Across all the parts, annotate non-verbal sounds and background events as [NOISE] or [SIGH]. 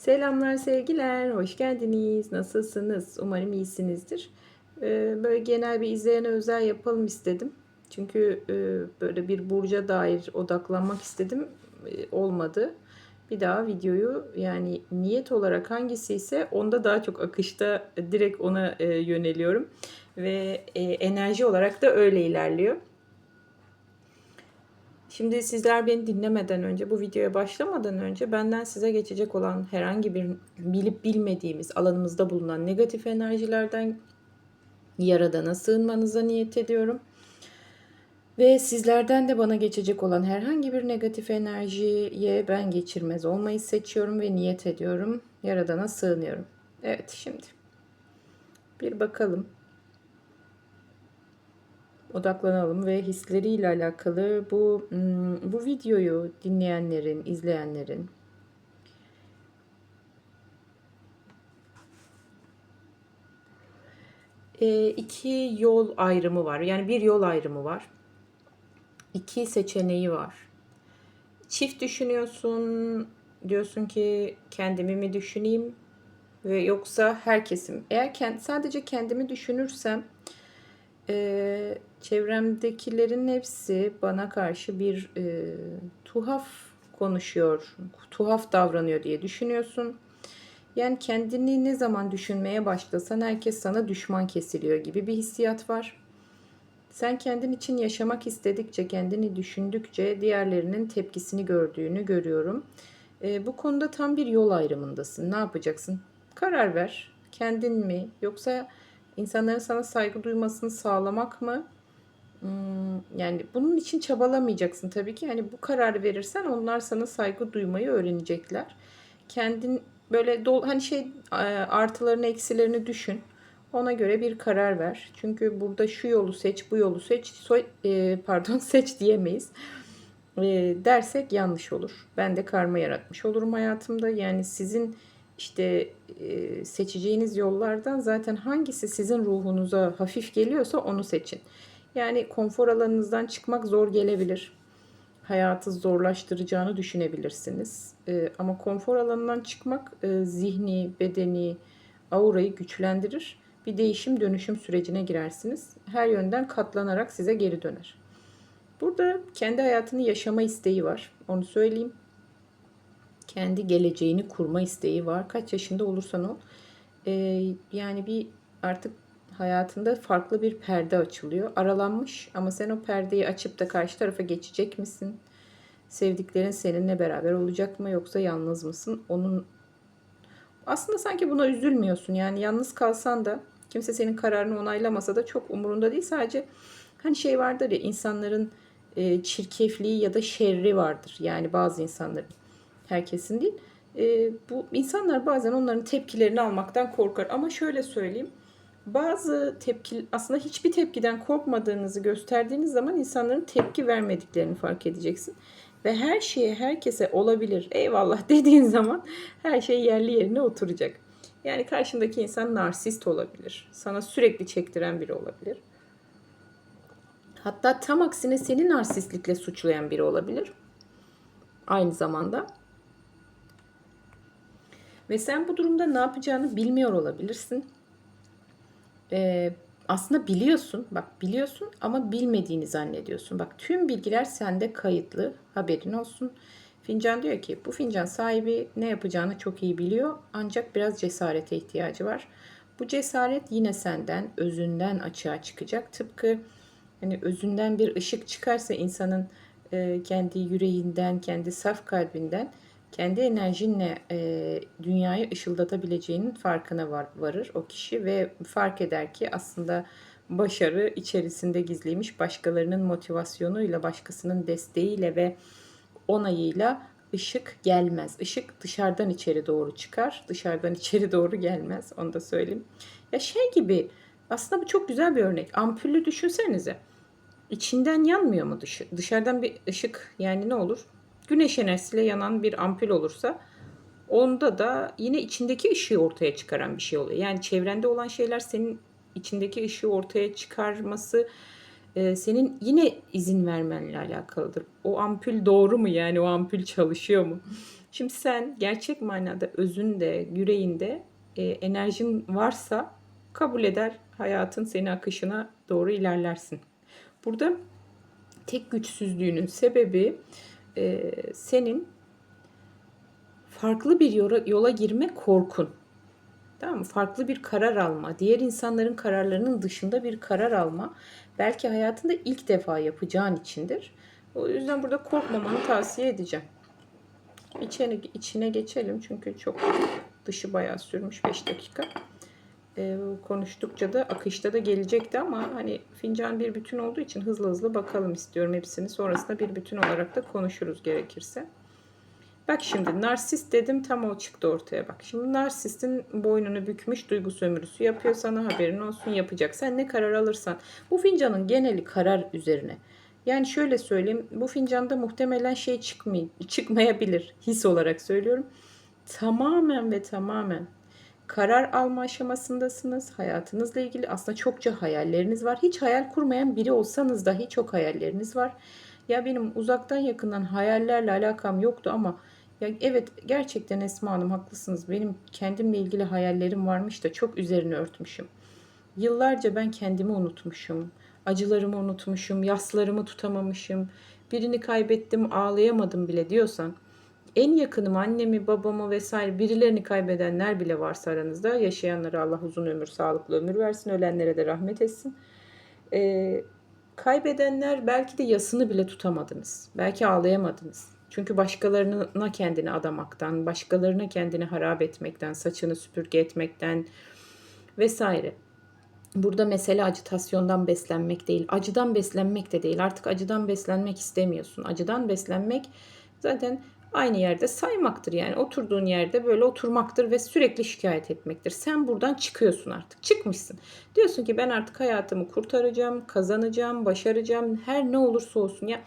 Selamlar sevgiler, hoş geldiniz. Nasılsınız? Umarım iyisinizdir. Ee, böyle genel bir izleyene özel yapalım istedim. Çünkü e, böyle bir burca dair odaklanmak istedim. E, olmadı. Bir daha videoyu yani niyet olarak hangisi ise onda daha çok akışta direkt ona e, yöneliyorum. Ve enerji olarak da öyle ilerliyor. Şimdi sizler beni dinlemeden önce, bu videoya başlamadan önce benden size geçecek olan herhangi bir bilip bilmediğimiz alanımızda bulunan negatif enerjilerden Yaradan'a sığınmanıza niyet ediyorum. Ve sizlerden de bana geçecek olan herhangi bir negatif enerjiye ben geçirmez olmayı seçiyorum ve niyet ediyorum. Yaradan'a sığınıyorum. Evet şimdi bir bakalım odaklanalım ve hisleriyle alakalı bu hmm, bu videoyu dinleyenlerin, izleyenlerin e, iki yol ayrımı var. Yani bir yol ayrımı var. İki seçeneği var. Çift düşünüyorsun, diyorsun ki kendimi mi düşüneyim ve yoksa herkesim. Eğer sadece kendimi düşünürsem e, çevremdekilerin hepsi bana karşı bir e, tuhaf konuşuyor, tuhaf davranıyor diye düşünüyorsun. Yani kendini ne zaman düşünmeye başlasan herkes sana düşman kesiliyor gibi bir hissiyat var. Sen kendin için yaşamak istedikçe, kendini düşündükçe diğerlerinin tepkisini gördüğünü görüyorum. E, bu konuda tam bir yol ayrımındasın. Ne yapacaksın? Karar ver. Kendin mi yoksa insanların sana saygı duymasını sağlamak mı? Hmm, yani bunun için çabalamayacaksın tabii ki. Yani bu kararı verirsen onlar sana saygı duymayı öğrenecekler. Kendin böyle dol hani şey e, artılarını eksilerini düşün. Ona göre bir karar ver. Çünkü burada şu yolu seç, bu yolu seç, soy, e, pardon [LAUGHS] seç diyemeyiz. E, dersek yanlış olur. Ben de karma yaratmış olurum hayatımda. Yani sizin işte seçeceğiniz yollardan zaten hangisi sizin ruhunuza hafif geliyorsa onu seçin. Yani konfor alanınızdan çıkmak zor gelebilir. Hayatı zorlaştıracağını düşünebilirsiniz. Ama konfor alanından çıkmak zihni, bedeni, aurayı güçlendirir. Bir değişim dönüşüm sürecine girersiniz. Her yönden katlanarak size geri döner. Burada kendi hayatını yaşama isteği var. Onu söyleyeyim kendi geleceğini kurma isteği var. Kaç yaşında olursan ol. Ee, yani bir artık hayatında farklı bir perde açılıyor. Aralanmış ama sen o perdeyi açıp da karşı tarafa geçecek misin? Sevdiklerin seninle beraber olacak mı yoksa yalnız mısın? Onun aslında sanki buna üzülmüyorsun. Yani yalnız kalsan da kimse senin kararını onaylamasa da çok umurunda değil. Sadece hani şey vardır ya insanların e, çirkefliği ya da şerri vardır. Yani bazı insanların herkesin değil. E, bu insanlar bazen onların tepkilerini almaktan korkar. Ama şöyle söyleyeyim. Bazı tepki aslında hiçbir tepkiden korkmadığınızı gösterdiğiniz zaman insanların tepki vermediklerini fark edeceksin. Ve her şeye herkese olabilir eyvallah dediğin zaman her şey yerli yerine oturacak. Yani karşındaki insan narsist olabilir. Sana sürekli çektiren biri olabilir. Hatta tam aksine seni narsistlikle suçlayan biri olabilir. Aynı zamanda. Ve sen bu durumda ne yapacağını bilmiyor olabilirsin. Ee, aslında biliyorsun, bak biliyorsun ama bilmediğini zannediyorsun. Bak tüm bilgiler sende kayıtlı, haberin olsun. Fincan diyor ki bu fincan sahibi ne yapacağını çok iyi biliyor ancak biraz cesarete ihtiyacı var. Bu cesaret yine senden, özünden açığa çıkacak. Tıpkı hani özünden bir ışık çıkarsa insanın e, kendi yüreğinden, kendi saf kalbinden kendi enerjinle e, dünyayı ışıldatabileceğinin farkına var, varır o kişi ve fark eder ki aslında başarı içerisinde gizliymiş başkalarının motivasyonuyla, başkasının desteğiyle ve onayıyla ışık gelmez. Işık dışarıdan içeri doğru çıkar, dışarıdan içeri doğru gelmez. Onu da söyleyeyim. Ya şey gibi aslında bu çok güzel bir örnek. Ampullü düşünsenize. İçinden yanmıyor mu dışı? Dışarıdan bir ışık yani ne olur? Güneş enerjisiyle yanan bir ampul olursa onda da yine içindeki ışığı ortaya çıkaran bir şey oluyor. Yani çevrende olan şeyler senin içindeki ışığı ortaya çıkarması e, senin yine izin vermenle alakalıdır. O ampul doğru mu yani o ampul çalışıyor mu? Şimdi sen gerçek manada özünde, yüreğinde e, enerjin varsa kabul eder hayatın seni akışına doğru ilerlersin. Burada tek güçsüzlüğünün sebebi e, senin farklı bir yola, yola girme korkun. Tamam mı? Farklı bir karar alma, diğer insanların kararlarının dışında bir karar alma belki hayatında ilk defa yapacağın içindir. O yüzden burada korkmamanı tavsiye edeceğim. İçine, içine geçelim çünkü çok dışı bayağı sürmüş 5 dakika. Ee, konuştukça da akışta da gelecekti ama hani fincan bir bütün olduğu için hızlı hızlı bakalım istiyorum hepsini. Sonrasında bir bütün olarak da konuşuruz gerekirse. Bak şimdi narsist dedim tam o çıktı ortaya bak. Şimdi narsistin boynunu bükmüş duygu sömürüsü yapıyor sana haberin olsun yapacak. Sen ne karar alırsan bu fincanın geneli karar üzerine. Yani şöyle söyleyeyim bu fincanda muhtemelen şey çıkmay çıkmayabilir his olarak söylüyorum. Tamamen ve tamamen karar alma aşamasındasınız. Hayatınızla ilgili aslında çokça hayalleriniz var. Hiç hayal kurmayan biri olsanız dahi çok hayalleriniz var. Ya benim uzaktan yakından hayallerle alakam yoktu ama ya evet gerçekten Esma Hanım haklısınız. Benim kendimle ilgili hayallerim varmış da çok üzerine örtmüşüm. Yıllarca ben kendimi unutmuşum. Acılarımı unutmuşum, yaslarımı tutamamışım. Birini kaybettim, ağlayamadım bile diyorsan en yakınım annemi, babamı vesaire birilerini kaybedenler bile varsa aranızda yaşayanlara Allah uzun ömür, sağlıklı ömür versin. Ölenlere de rahmet etsin. Ee, kaybedenler belki de yasını bile tutamadınız. Belki ağlayamadınız. Çünkü başkalarına kendini adamaktan, başkalarına kendini harap etmekten, saçını süpürge etmekten vesaire. Burada mesele acitasyondan beslenmek değil, acıdan beslenmek de değil. Artık acıdan beslenmek istemiyorsun. Acıdan beslenmek zaten aynı yerde saymaktır yani oturduğun yerde böyle oturmaktır ve sürekli şikayet etmektir. Sen buradan çıkıyorsun artık. Çıkmışsın. Diyorsun ki ben artık hayatımı kurtaracağım, kazanacağım, başaracağım. Her ne olursa olsun ya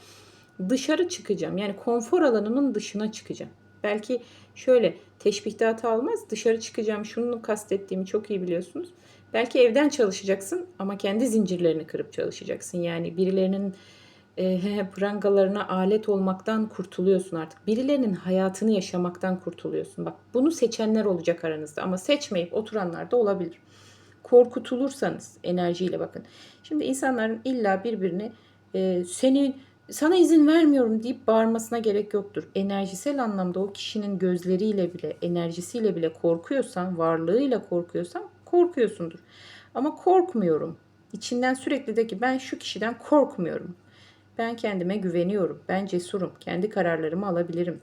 dışarı çıkacağım. Yani konfor alanımın dışına çıkacağım. Belki şöyle teşbihte hata olmaz. Dışarı çıkacağım. Şunu kastettiğimi çok iyi biliyorsunuz. Belki evden çalışacaksın ama kendi zincirlerini kırıp çalışacaksın. Yani birilerinin e, prangalarına alet olmaktan kurtuluyorsun artık. Birilerinin hayatını yaşamaktan kurtuluyorsun. Bak bunu seçenler olacak aranızda ama seçmeyip oturanlar da olabilir. Korkutulursanız enerjiyle bakın. Şimdi insanların illa birbirini e, senin sana izin vermiyorum deyip bağırmasına gerek yoktur. Enerjisel anlamda o kişinin gözleriyle bile, enerjisiyle bile korkuyorsan, varlığıyla korkuyorsan korkuyorsundur. Ama korkmuyorum. İçinden sürekli de ki ben şu kişiden korkmuyorum. Ben kendime güveniyorum. Ben cesurum. Kendi kararlarımı alabilirim.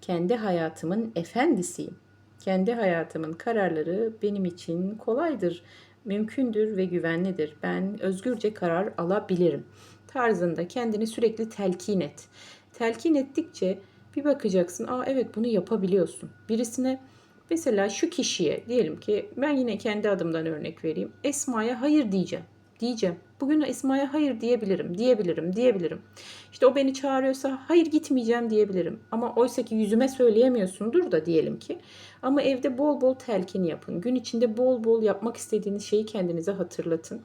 Kendi hayatımın efendisiyim. Kendi hayatımın kararları benim için kolaydır, mümkündür ve güvenlidir. Ben özgürce karar alabilirim. Tarzında kendini sürekli telkin et. Telkin ettikçe bir bakacaksın, aa evet bunu yapabiliyorsun. Birisine mesela şu kişiye diyelim ki ben yine kendi adımdan örnek vereyim. Esma'ya hayır diyeceğim. Diyeceğim. Bugün Esma'ya hayır diyebilirim, diyebilirim, diyebilirim. İşte o beni çağırıyorsa hayır gitmeyeceğim diyebilirim. Ama oysa ki yüzüme söyleyemiyorsundur da diyelim ki. Ama evde bol bol telkin yapın. Gün içinde bol bol yapmak istediğiniz şeyi kendinize hatırlatın.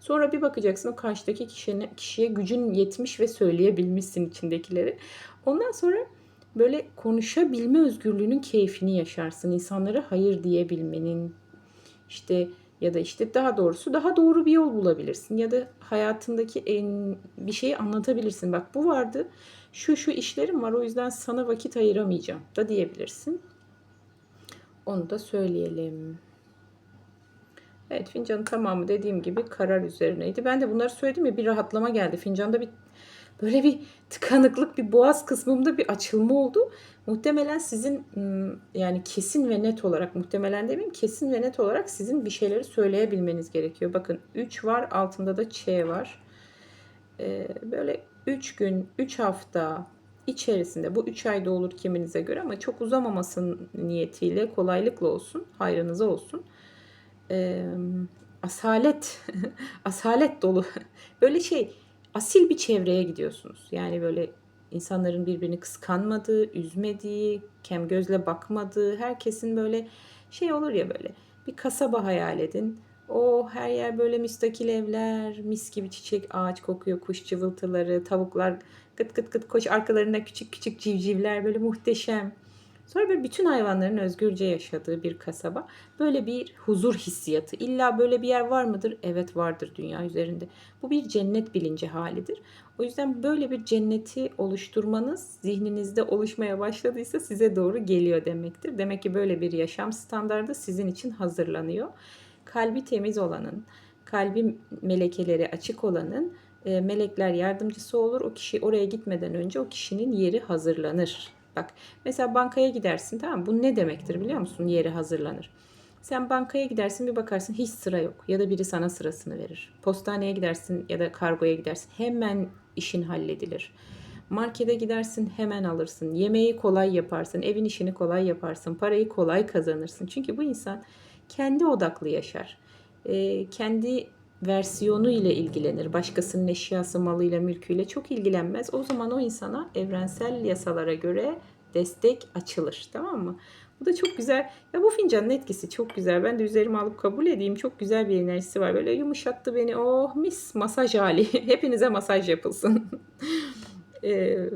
Sonra bir bakacaksın o karşıdaki kişiye, kişiye gücün yetmiş ve söyleyebilmişsin içindekileri. Ondan sonra böyle konuşabilme özgürlüğünün keyfini yaşarsın. İnsanlara hayır diyebilmenin, işte ya da işte daha doğrusu daha doğru bir yol bulabilirsin ya da hayatındaki en bir şeyi anlatabilirsin. Bak bu vardı. Şu şu işlerim var o yüzden sana vakit ayıramayacağım da diyebilirsin. Onu da söyleyelim. Evet fincanın tamamı dediğim gibi karar üzerineydi. Ben de bunları söyledim ya bir rahatlama geldi. Fincanda bir böyle bir tıkanıklık, bir boğaz kısmımda bir açılma oldu. Muhtemelen sizin yani kesin ve net olarak muhtemelen demeyeyim kesin ve net olarak sizin bir şeyleri söyleyebilmeniz gerekiyor. Bakın 3 var altında da Ç var. Ee, böyle 3 gün 3 hafta içerisinde bu 3 ayda olur kiminize göre ama çok uzamamasın niyetiyle kolaylıkla olsun hayrınıza olsun. Ee, asalet [LAUGHS] asalet dolu böyle şey asil bir çevreye gidiyorsunuz. Yani böyle insanların birbirini kıskanmadığı, üzmediği, kem gözle bakmadığı, herkesin böyle şey olur ya böyle bir kasaba hayal edin. O her yer böyle müstakil evler, mis gibi çiçek, ağaç kokuyor, kuş cıvıltıları, tavuklar gıt gıt gıt koş arkalarında küçük küçük civcivler böyle muhteşem. Sonra böyle bütün hayvanların özgürce yaşadığı bir kasaba. Böyle bir huzur hissiyatı. İlla böyle bir yer var mıdır? Evet vardır dünya üzerinde. Bu bir cennet bilinci halidir. O yüzden böyle bir cenneti oluşturmanız zihninizde oluşmaya başladıysa size doğru geliyor demektir. Demek ki böyle bir yaşam standardı sizin için hazırlanıyor. Kalbi temiz olanın, kalbi melekeleri açık olanın e, melekler yardımcısı olur. O kişi oraya gitmeden önce o kişinin yeri hazırlanır. Bak mesela bankaya gidersin tamam mı? Bu ne demektir biliyor musun? Yeri hazırlanır. Sen bankaya gidersin bir bakarsın hiç sıra yok ya da biri sana sırasını verir. Postaneye gidersin ya da kargoya gidersin hemen işin halledilir. Markete gidersin hemen alırsın. Yemeği kolay yaparsın. Evin işini kolay yaparsın. Parayı kolay kazanırsın. Çünkü bu insan kendi odaklı yaşar. Ee, kendi versiyonu ile ilgilenir. Başkasının eşyası, malıyla, mülküyle çok ilgilenmez. O zaman o insana evrensel yasalara göre destek açılır. Tamam mı? Bu da çok güzel. Ya bu fincanın etkisi çok güzel. Ben de üzerime alıp kabul edeyim. Çok güzel bir enerjisi var. Böyle yumuşattı beni. Oh mis masaj hali. [LAUGHS] Hepinize masaj yapılsın. [LAUGHS] Ee,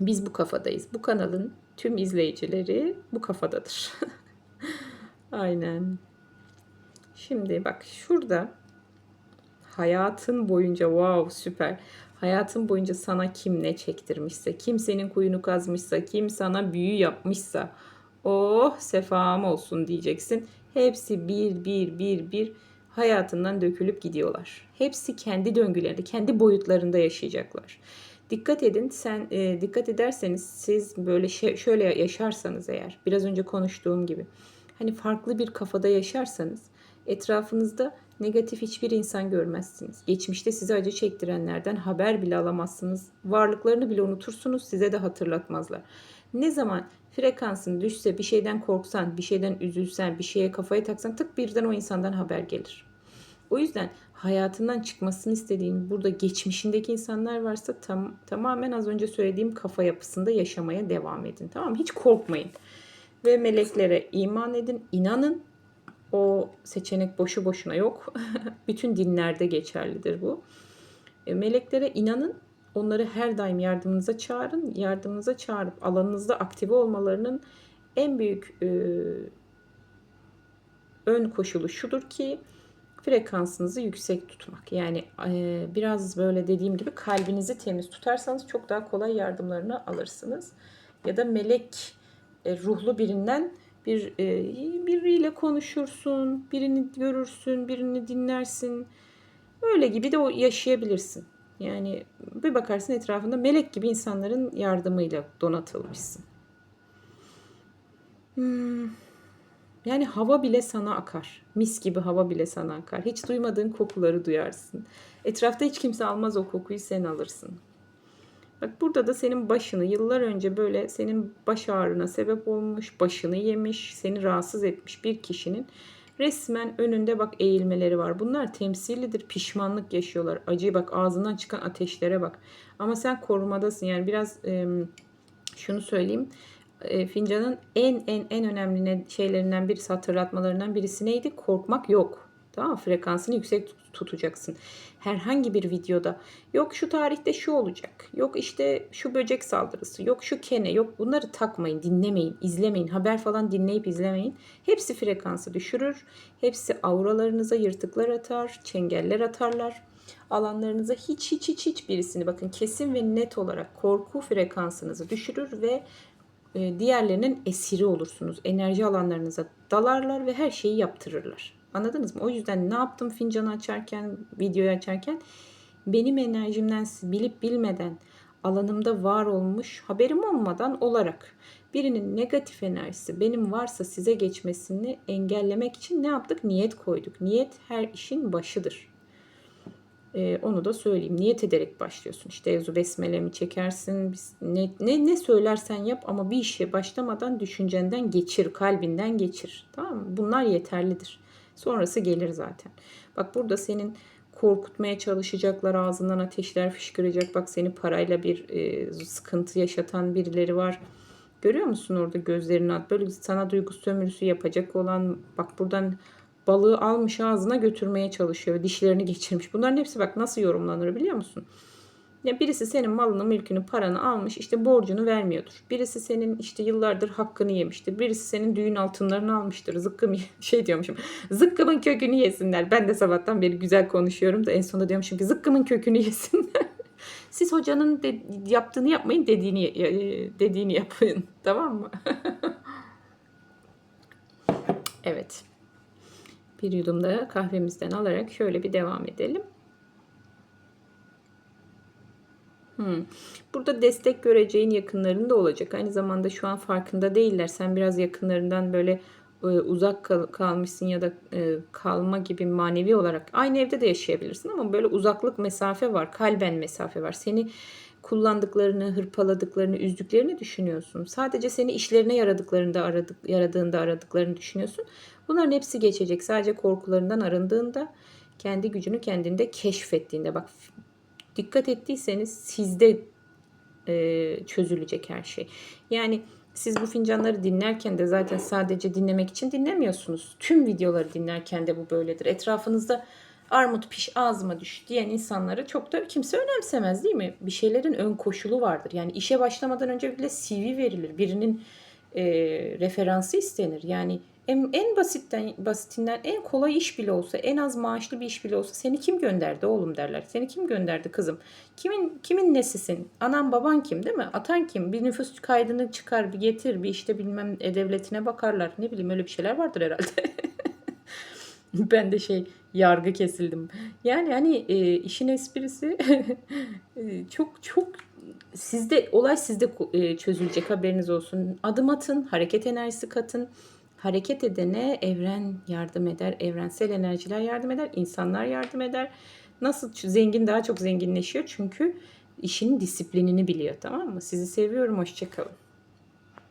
biz bu kafadayız. Bu kanalın tüm izleyicileri bu kafadadır. [LAUGHS] Aynen. Şimdi bak şurada hayatın boyunca wow süper. Hayatın boyunca sana kim ne çektirmişse, kim senin kuyunu kazmışsa, kim sana büyü yapmışsa, oh sefam olsun diyeceksin. Hepsi bir bir bir bir hayatından dökülüp gidiyorlar. Hepsi kendi döngülerinde, kendi boyutlarında yaşayacaklar. Dikkat edin, sen e, dikkat ederseniz siz böyle şey, şöyle yaşarsanız eğer, biraz önce konuştuğum gibi, hani farklı bir kafada yaşarsanız, etrafınızda negatif hiçbir insan görmezsiniz. Geçmişte size acı çektirenlerden haber bile alamazsınız. Varlıklarını bile unutursunuz, size de hatırlatmazlar. Ne zaman frekansın düşse, bir şeyden korksan, bir şeyden üzülsen, bir şeye kafayı taksan tık birden o insandan haber gelir. O yüzden hayatından çıkmasını istediğin burada geçmişindeki insanlar varsa tam, tamamen az önce söylediğim kafa yapısında yaşamaya devam edin. Tamam mı? Hiç korkmayın. Ve meleklere iman edin, inanın. O seçenek boşu boşuna yok. [LAUGHS] Bütün dinlerde geçerlidir bu. E, meleklere inanın. Onları her daim yardımınıza çağırın. Yardımınıza çağırıp alanınızda aktive olmalarının en büyük e, ön koşulu şudur ki frekansınızı yüksek tutmak. Yani e, biraz böyle dediğim gibi kalbinizi temiz tutarsanız çok daha kolay yardımlarını alırsınız. Ya da melek e, ruhlu birinden bir e, biriyle konuşursun, birini görürsün, birini dinlersin. Öyle gibi de o yaşayabilirsin. Yani bir bakarsın etrafında melek gibi insanların yardımıyla donatılmışsın. Hmm. Yani hava bile sana akar. Mis gibi hava bile sana akar. Hiç duymadığın kokuları duyarsın. Etrafta hiç kimse almaz o kokuyu sen alırsın. Bak burada da senin başını yıllar önce böyle senin baş ağrına sebep olmuş, başını yemiş, seni rahatsız etmiş bir kişinin resmen önünde bak eğilmeleri var. Bunlar temsilidir. Pişmanlık yaşıyorlar. Acı bak ağzından çıkan ateşlere bak. Ama sen korumadasın. Yani biraz e, şunu söyleyeyim e, fincanın en en en önemli şeylerinden birisi hatırlatmalarından birisi neydi? Korkmak yok. Tamam? Frekansını yüksek tutacaksın. Herhangi bir videoda yok şu tarihte şu olacak. Yok işte şu böcek saldırısı. Yok şu kene. Yok bunları takmayın, dinlemeyin, izlemeyin. Haber falan dinleyip izlemeyin. Hepsi frekansı düşürür. Hepsi auralarınıza yırtıklar atar, çengeller atarlar. Alanlarınıza hiç hiç hiç hiç birisini bakın kesin ve net olarak korku frekansınızı düşürür ve e, diğerlerinin esiri olursunuz. Enerji alanlarınıza dalarlar ve her şeyi yaptırırlar. Anladınız mı? O yüzden ne yaptım fincanı açarken, videoyu açarken benim enerjimden bilip bilmeden alanımda var olmuş haberim olmadan olarak birinin negatif enerjisi benim varsa size geçmesini engellemek için ne yaptık? Niyet koyduk. Niyet her işin başıdır. Ee, onu da söyleyeyim. Niyet ederek başlıyorsun. İşte Ezu Besmele mi çekersin? Ne, ne, ne söylersen yap ama bir işe başlamadan düşüncenden geçir. Kalbinden geçir. Tamam mı? Bunlar yeterlidir. Sonrası gelir zaten. Bak burada senin korkutmaya çalışacaklar. Ağzından ateşler fışkıracak. Bak seni parayla bir e, sıkıntı yaşatan birileri var. Görüyor musun orada gözlerini at. Böyle sana duygu sömürüsü yapacak olan bak buradan balığı almış ağzına götürmeye çalışıyor. Dişlerini geçirmiş. Bunların hepsi bak nasıl yorumlanır biliyor musun? Ya birisi senin malını, mülkünü, paranı almış, işte borcunu vermiyordur. Birisi senin işte yıllardır hakkını yemiştir. Birisi senin düğün altınlarını almıştır. Zıkkım [LAUGHS] şey diyormuşum. Zıkkımın kökünü yesinler. Ben de sabahtan beri güzel konuşuyorum da en sonunda diyormuşum ki zıkkımın kökünü yesinler. [LAUGHS] Siz hocanın de- yaptığını yapmayın, dediğini e, dediğini yapın. [LAUGHS] Tamam mı? evet. Bir yudum da kahvemizden alarak şöyle bir devam edelim. Hmm. Burada destek göreceğin yakınların da olacak. Aynı zamanda şu an farkında değiller. Sen biraz yakınlarından böyle e, uzak kal- kalmışsın ya da e, kalma gibi manevi olarak aynı evde de yaşayabilirsin ama böyle uzaklık mesafe var. Kalben mesafe var. Seni kullandıklarını, hırpaladıklarını, üzdüklerini düşünüyorsun. Sadece seni işlerine yaradıklarında aradık, yaradığında aradıklarını düşünüyorsun. Bunların hepsi geçecek. Sadece korkularından arındığında, kendi gücünü kendinde keşfettiğinde bak dikkat ettiyseniz sizde e, çözülecek her şey. Yani siz bu fincanları dinlerken de zaten sadece dinlemek için dinlemiyorsunuz. Tüm videoları dinlerken de bu böyledir. Etrafınızda armut piş ağzıma düş diyen insanları çok da kimse önemsemez değil mi? Bir şeylerin ön koşulu vardır. Yani işe başlamadan önce bile CV verilir. Birinin e, referansı istenir. Yani en, en basitten basitinden en kolay iş bile olsa, en az maaşlı bir iş bile olsa seni kim gönderdi oğlum derler. Seni kim gönderdi kızım? Kimin kimin nesisin? Anan baban kim değil mi? Atan kim? Bir nüfus kaydını çıkar, bir getir, bir işte bilmem e, devletine bakarlar. Ne bileyim öyle bir şeyler vardır herhalde. [LAUGHS] ben de şey yargı kesildim. Yani hani e, işin esprisi [LAUGHS] e, çok çok sizde olay sizde e, çözülecek haberiniz olsun. Adım atın, hareket enerjisi katın. Hareket edene evren yardım eder, evrensel enerjiler yardım eder, insanlar yardım eder. Nasıl zengin daha çok zenginleşiyor çünkü işin disiplinini biliyor tamam mı? Sizi seviyorum, hoşçakalın.